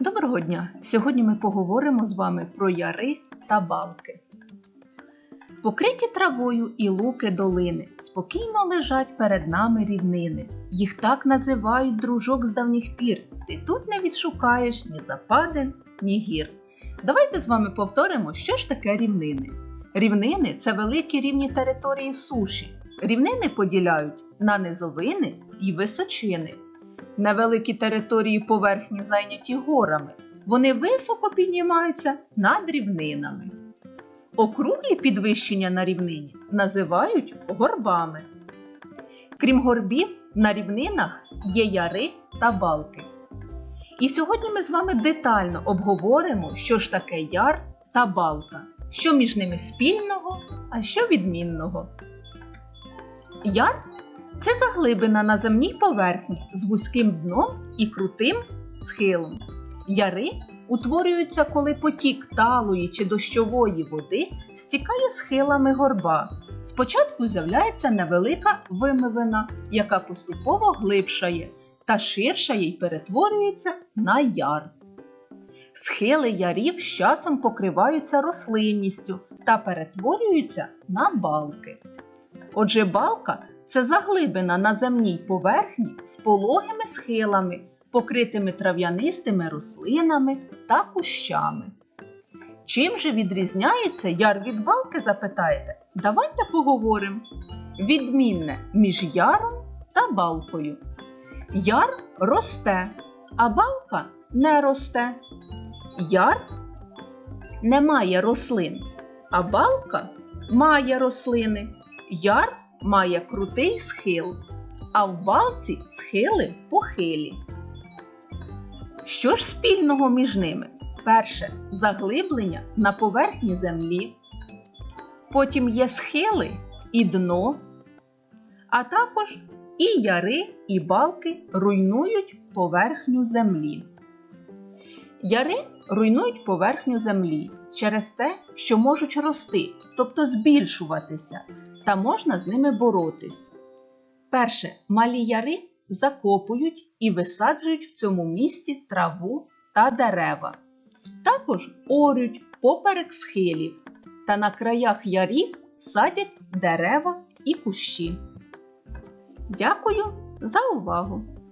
Доброго дня! Сьогодні ми поговоримо з вами про яри та балки. Покриті травою і луки долини спокійно лежать перед нами рівнини. Їх так називають дружок з давніх пір. Ти тут не відшукаєш ні западин, ні гір. Давайте з вами повторимо, що ж таке рівнини. Рівнини це великі рівні території суші. Рівнини поділяють на низовини і височини. Невеликі території поверхні зайняті горами. Вони високо піднімаються над рівнинами. Округлі підвищення на рівнині називають горбами. Крім горбів, на рівнинах є яри та балки. І сьогодні ми з вами детально обговоримо, що ж таке яр та балка, що між ними спільного, а що відмінного. Яр це заглибина на земній поверхні з вузьким дном і крутим схилом. Яри утворюються, коли потік талої чи дощової води стікає схилами горба. Спочатку з'являється невелика вимивина, яка поступово глибшає та ширшає й перетворюється на яр. Схили ярів з часом покриваються рослинністю та перетворюються на балки. Отже, балка це заглибина на земній поверхні з пологими схилами, покритими трав'янистими рослинами та кущами. Чим же відрізняється яр від балки, запитаєте? Давайте поговоримо. Відмінне між яром та балкою. Яр росте, а балка не росте. Яр не має рослин, а балка має рослини. Яр має крутий схил, а в балці схили похилі. Що ж спільного між ними? Перше заглиблення на поверхні землі, потім є схили і дно, а також і яри, і балки руйнують поверхню землі. Яри руйнують поверхню землі через те, що можуть рости, тобто збільшуватися, та можна з ними боротись. Перше, малі яри закопують і висаджують в цьому місці траву та дерева. Також орють поперек схилів та на краях ярів садять дерева і кущі. Дякую за увагу!